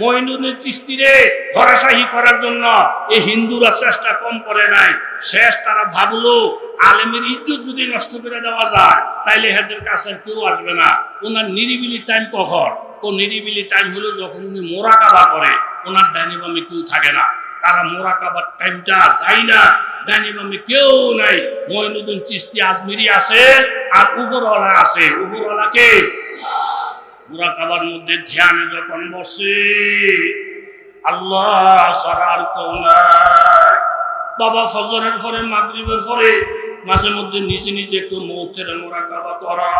মহিনুদ্দিন চিস্তিরে ধরাশাহী করার জন্য এই হিন্দুরা চেষ্টা কম করে নাই। শেষ তারা ভাবলো, আলেমের ইজ্জত যদি নষ্ট করে দেওয়া যায়, তাইলে এদের কাছে কেউ আসবে না। ওনার নিরিবিলি টাইম কখন? ও নিরিবিলি টাইম হলো যখন উনি মোরাকাবা করে, ওনার ডাইনি কেউ থাকে না। তারা মোরাকাবার টাইমটা যায় না, ডাইনি কেউ নাই। মহিনুদ্দিন চিস্তি আজমিরি আছে আর উপরওয়ালা আছে উপরওয়ালাকে মুরাকাবার মধ্যে ধ্যানে যখন বসে, আল্লাহ সারার নাই। বাবা ফজরের পরে, মাগরিবের পরে মাঝে মধ্যে নিজে নিজে একটু মৌতের মোরাকাবা করা,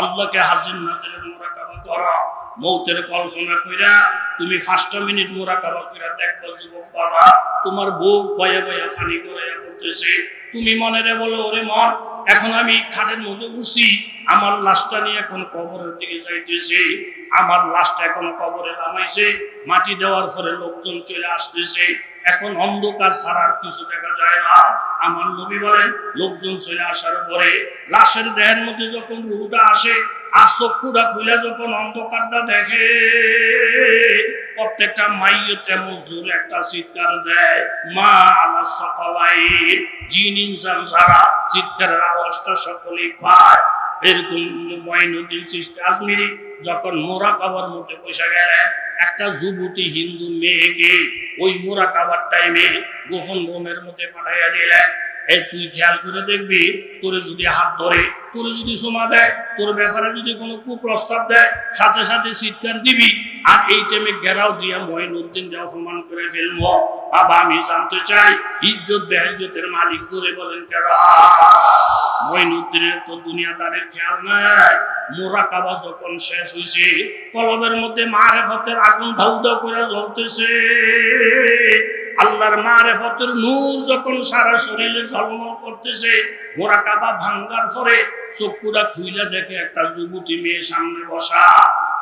আল্লাহকে হাজির নাজিরের মোরাকাবা করা। মৌতের কল্পনা কইরা তুমি পাঁচটা মিনিট মোরাকাবা কইরা দেখব, যুবক বাবা, তোমার বউ বয়া বয়া ফানি করে করতেছে তুমি মনে রে বলো, ওরে মন এখন আমি খাটের মধ্যে উঠছি, আমার লাশটা নিয়ে এখন কবরের দিকে যাইতেছে, আমার লাশটা এখন কবরে নামাইছে, মাটি দেওয়ার পরে লোকজন চলে আসতেছে, এখন অন্ধকার ছাড়ার কিছু দেখা যায় না। আমার নবী বলেন, লোকজন চলে আসার পরে লাশের দেহের মধ্যে যখন রুহটা আসে আর চক্ষুটা খুলে যখন অন্ধকারটা দেখে। প্রত্যেকটা মাইয়ে তেমন জোর একটা চিৎকার দেয়, মা আলা সকালাই, জিন ইনসান সারা চিৎকারের আওয়াজটা সকলেই পায়। এরকম ময়নুদ্দিন সৃষ্টি আজমিরি যখন মোরা কাবার মধ্যে বসে গেলেন, একটা যুবতী হিন্দু মেয়েকে ওই মোরা কাবার টাইমে গোপন রুমের মধ্যে পাঠাইয়া দিলেন। এই তুই খেয়াল করে দেখবি, তোরে যদি হাত ধরে তোরে যদি সোমা দেয়, তোর ব্যাপারে যদি কোনো কুপ্রস্তাব দেয়, সাথে সাথে চিৎকার দিবি। আর এই টাইমে ঘেরাও দিয়া মহিনুদ্দিনকে অপমান করে ফেলব। বাবা, আমি জানতে চাই, ইজ্জত বেহিজ্জতের মালিক জোরে বলেন কেরা মইনুদ্দিনের তো দুনিয়াদারের খেয়াল নাই। মোরা কাবা যখন শেষ হয়েছে কলবের মধ্যে মারেফতের আগুন ধাউ ধাউ করে জ্বলতেছে। আল্লাহর মারেফতের নূর যখন সারা শরীরে ঝলমল করতেছে মোরা কাবা ভাঙ্গার পরে চক্ষুরা খুইলে দেখে একটা যুবতী মেয়ে সামনে বসা।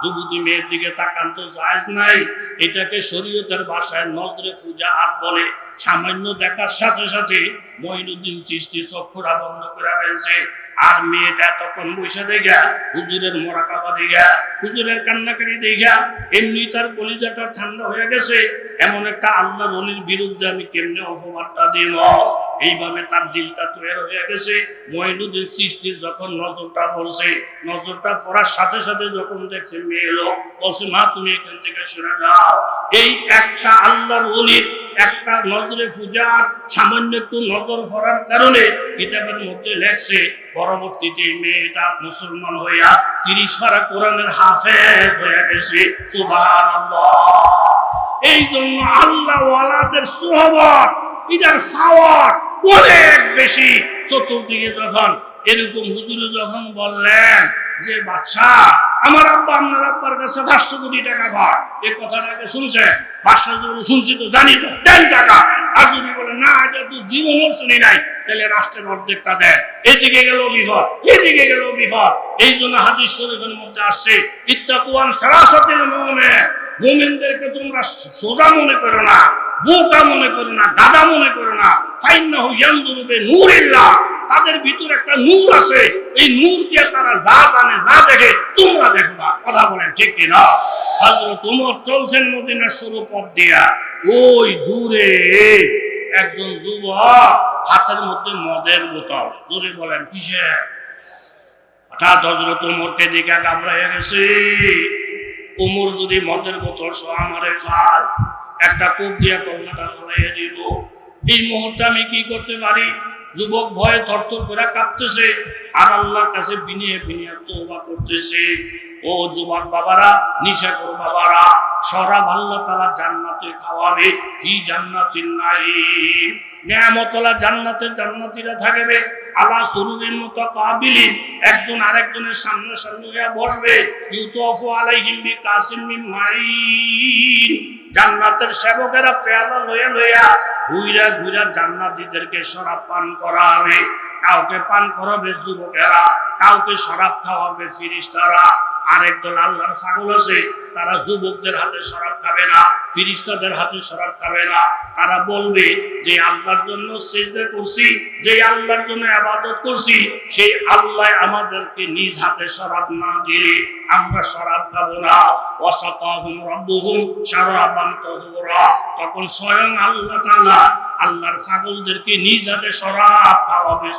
যুবতী মেয়ের দিকে তাকান তো জায়জ নাই। এটাকে শরীয়তের ভাষায় নজরে পূজা আর বলে, সামান্য দেখার সাথে সাথে মহিনুদ্দিন চিস্তি চক্ষুরা বন্ধ করে ফেলছে। আর মেয়েটা তখন বসে দেখা হুজুরের মোরাকাবা দেখা হুজুরের কান্নাকারি দেখা এমনি তার কলিজাটা ঠান্ডা হয়ে গেছে। এমন একটা আল্লাহ রলির বিরুদ্ধে আমি কেমনে অপবাদটা দিব? এইভাবে তার দিলটা তৈরি হয়ে গেছে। মহিনুদ্দিন সৃষ্টির যখন নজরটা পড়ছে নজরটা পড়ার সাথে সাথে যখন দেখছে, মেয়ে এলো বলছে, মা, তুমি এখান থেকে সরে যাও। এই একটা আল্লাহর অলির একটা নজরে পূজার সামান্য একটু নজর পড়ার কারণে কিতাবের মধ্যে লেখছে, পরবর্তীতে মেয়েটা মুসলমান হইয়া তিরিশ পারা কোরআনের হাফেজ হয়ে গেছে। সুবহানাল্লাহ। এই জন্য আল্লাহ ওয়ালাদের ইদার সাওয়ার অনেক বেশি চতুর্দিকে যখন এরকম হুজুরে যখন বললেন যে বাচ্চা আমার আব্বা আপনার আব্বার কাছে পাঁচশো কোটি টাকা পায়। এই কথাটাকে শুনছে যদি শুনছি তো, জানি তো, দেন টাকা। আর যদি বলে, না, এটা তো জীবনও শুনি নাই, তাহলে রাষ্ট্রের অর্ধেকটা দেন। এদিকে গেল বিপদ, এদিকে গেল বিপদ। এই জন্য হাদিস শরীফের মধ্যে আসছে, ইত্তাকুয়ান সারাসাতিল মুমিন, মুমিনদেরকে তোমরা সোজা মনে করো না। বোকা মনে করো না, দাদা মনে করো না। তাদের ভিতর একটা নূর আছে। এই নূর দিয়ে তারা যা জানে, যা দেখে, তোমরা দেখো না। কথা বলেন ঠিক কি না হযরত ওমর চলছেন দিয়া। ওই দূরে একজন যুবক হাতের মধ্যে মদের বোতল। জোরে বলেন কিসে হঠাৎ হজরত ওমরকে দিকে ঘাবড়াইয়া গেছে। ওমর যদি মদের বোতল সহ আমারে খায় একটা কূপ দিয়া কল্যাটা জ্বলাইয়া দিব। এই মুহূর্তে আমি কি করতে পারি? যুবক ভয়ে থরথর করে কাঁপতেছে আর আল্লাহর কাছে বিনিয়ে বিনিয়ে তোবা করতেছে। ও যুবক বাবারা, নিশা কর বাবারা, সরাব আল্লাহ তালা জান্নাতে খাওয়াবে কি জান্নাতিন নাই নিয়ামতলা জান্নাতে জান্নাতিরা থাকবে। আলা সুরুরের মতো কাবিলিন একজন আরেকজনের সামনে সামনে হইয়া বসবে। ইউতফু আলাইহিম বিকাসিম মিন মাইন জান্নাতের সেবকেরা পেয়ালা লইয়া লইয়া ঘুইরা ঘুইরা জান্নাতীদেরকে শরাব পান করাবে। কাউকে পান করাবে যুবকেরা, কাউকে শরাব খাওয়াবে ফিরিস্তারা। আরেক দল আল্লাহর ছাগল আছে, তারা যুবকদের হাতে শরাব খাবে না, ফিরিস্তাদের হাতে শরাব খাবে না। তারা বলবে, যে আল্লাহর জন্য সেজদা করছি, যে আল্লাহর জন্য আবাদত করছি, সেই আল্লাহ আমাদেরকে নিজ হাতে শরাব না দিলে আমরা শরাব খাব না। ওয়াসাকাহুম রাব্বুহুম শারাবান তাহুরা। তখন স্বয়ং আল্লাহ তাআলা আল্লাহর ছাগলদেরকে নিজ হাতে খাওয়াবে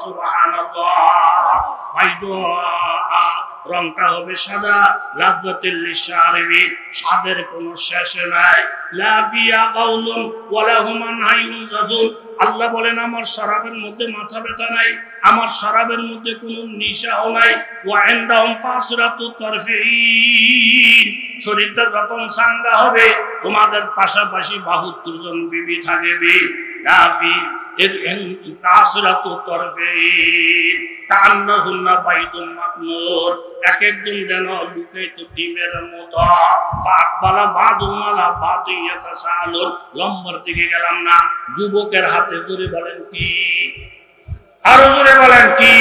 রংটা হবে সাদা, লাজ্জাতিল লিশারিবি স্বাদের কোনো শেষ নাই। লাফিয়া কাউলুন ওয়ালা জাফুন আল্লাহ বলেন, আমার শরাবের মধ্যে মাথা ব্যথা নাই, আমার শরাবের মধ্যে কোনো নিশাও নাই। কাসরাতু তারফিন শরীরটা যখন চাঙ্গা হবে, তোমাদের পাশাপাশি বাহাত্তর জন বিবি থাকবে। লম্বর দিকে গেলাম না। যুবকের হাতে জোরে বলেন কি? আরও জোরে বলেন কি?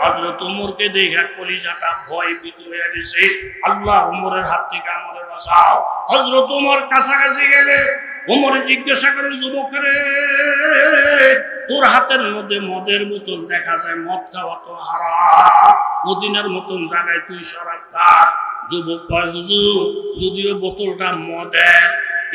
হযরত উমরকে দেখে কলিজাটা ভয় ভীত হয়ে গেছে। আল্লাহ উমরের হাত থেকে আমাদের বাঁচাও। হযরত উমর কাছাকাছি গেলে উমর জিজ্ঞাসা করেন যুবকরে, তোর হাতের মধ্যে মদের বোতল দেখা যায়, মদ খাওয়া তো হারাম। মদিনার মতন জায়গায় তুই শরাব খাস যুবক কয়, হুজুর, যদিও বোতলটা মদে,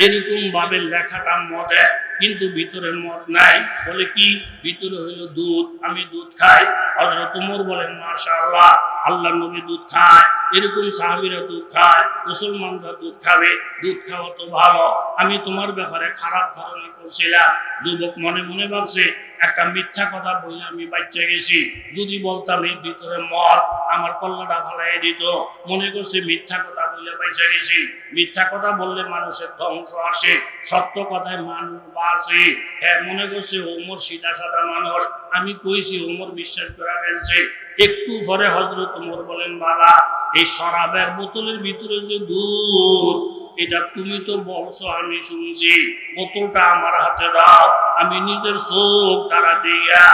এরকম ভাবে লেখাটা মদে, কিন্তু ভিতরে মদ নাই। বলে কি? ভিতরে হইল দুধ, আমি দুধ খাই। হযরত উমর বলেন, মাশাআল্লাহ আল্লাহ নবী দুধ খায় এরকম সাহাবিরা দুধ খায়, মুসলমানরা দুধ খাবে, দুধ খাওয়া তো ভালো। আমি তোমার ব্যাপারে খারাপ ধারণা করছিলাম। যুবক মনে মনে ভাবছে একটা মিথ্যা কথা বলে আমি বাচ্চা গেছি। যদি বলতাম, এই ভিতরে মদ আমার কল্লাটা ভালাই দিত। মনে করছে, মিথ্যা কথা বলে বাইচা গেছি। মিথ্যা কথা বললে মানুষের ধ্বংস আসে, সত্য কথায় মানুষ বাসে হ্যাঁ মনে করছে, ওমর সিধা সাদা মানুষ। আমি কইছি, ওমর বিশ্বাস করে ফেলছে। একটু পরে হজরত ওমর বলেন, বাবা, এই শরাবের বোতলের ভিতরে যে দুধ এটা তুমি তো বলছো, আমি শুনছি। বোতলটা আমার হাতে দাও, আমি নিজের চোখ তারা দিয়া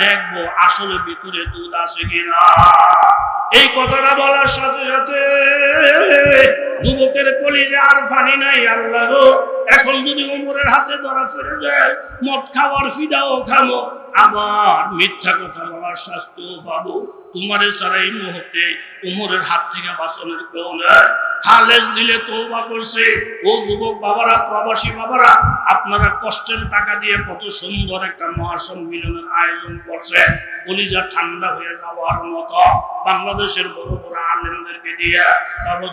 দেখব আসলে ভিতরে দুধ আছে কিনা। এই কথাটা বলার সাথে সাথে যুবকের কলিজে আর ফানি নাই, আল্লাহ এখন যদি উমরের হাতে ধরা ফিরে যায়, মদ খাওয়ার ফিদাও খামো। আবার মিথ্যা কথা বলার শাস্তিও পাবো। তোমার ছাড়া এই মুহূর্তে উমরের হাত থেকে বাঁচানোর কেউ খালেজ দিলে তৌবা করছে। ও যুবক বাবারা, প্রবাসী বাবারা, আপনারা কষ্টের টাকা দিয়ে কত সুন্দর একটা মহাসম্মিলনের আয়োজন করছে কলিজা ঠান্ডা হয়ে যাওয়ার মতো বাংলাদেশের বড় বড় আলেমদেরকে দিয়ে।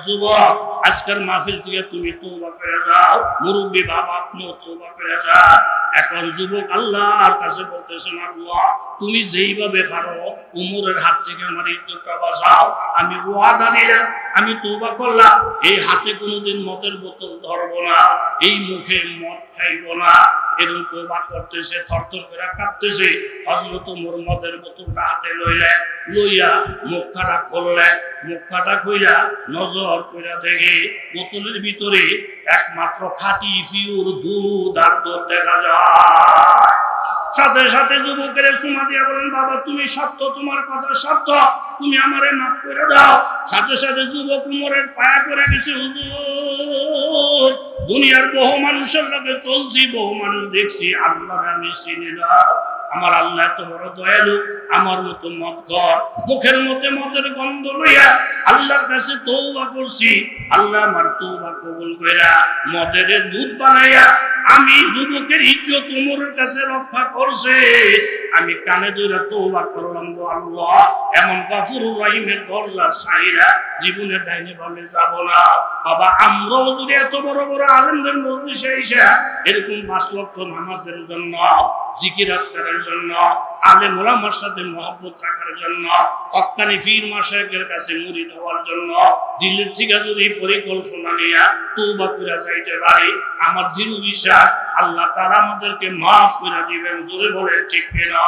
যুবক, আজকের মাহফিল থেকে তুমি তৌবা করে যাও। মুরব্বী বাবা, আপনিও তৌবা করে যাও এখন যুবক আল্লাহর কাছে বলতেছেন, আল্লাহ, তুমি যেইভাবে পারো, উমরের হাত থেকে আমার ইজ্জতটা বাঁচাও। আমি ওয়াদা দিলাম আমি তৌবা করলাম। এই হাতে কোনোদিন মদের বোতল ধরবো না, এই মুখে মদ খাইবো না। এরকম তোবা করতেছে, থরথর করে কাঁপতেছে। হজরত মোর মদের বোতলটা হাতে লইলে, লইয়া মুখাটা খুললে মুখাটা কইরা নজর কইরা দেখে বোতলের ভিতরে একমাত্র খাঁটি ফিউর দুধ আর দেখা যায়। সাথে সাথে যুবকের সুমা দিয়া বলেন, বাবা, তুমি সত্য, তোমার কথা সত্য। তুমি আমারে মাফ করে দাও। সাথে সাথে যুবক উমরের পায়া করে গেছে, হুজুর, দুনিয়ার বহু মানুষের লগে চলছি, বহু মানুষ দেখছি আল্লাহ আমি চিনি না। আমার আল্লাহ এত বড় দয়ালু, আমার মতো মত কর মুখের মধ্যে মদের গন্ধ লইয়া আল্লাহর কাছে তৌবা করছি। আল্লাহ আমার তৌবা কবুল কইরা মদের দুধ বানাইয়া আমি যুবকের ইজ্জত উমরের কাছে রক্ষা করছে। আমি কানে ধরে তৌবা করলাম গো আল্লাহ। এমন গাফুর রহিমের দরজা সাইরা জীবনের ডাইনে ভাবে যাব না। বাবা, আমরাও যদি এত বড় বড় আলেমদের মজলিসে এসে এরকম পাঁচ লক্ষ নামাজের জন্য, জিকির আজকারের জন্য, আলেম ওলামার সাথে জন্য হক্কানি ফির কাছে মুড়ি দেওয়ার জন্য দিল্লির যদি পরিকল্পনা নিয়ে করে যাইতে পারি, আমার দৃঢ় বিশ্বাস আল্লাহ তারা আমাদেরকে মাফ করে দিবেন জোরে বলে ঠিক কিনা?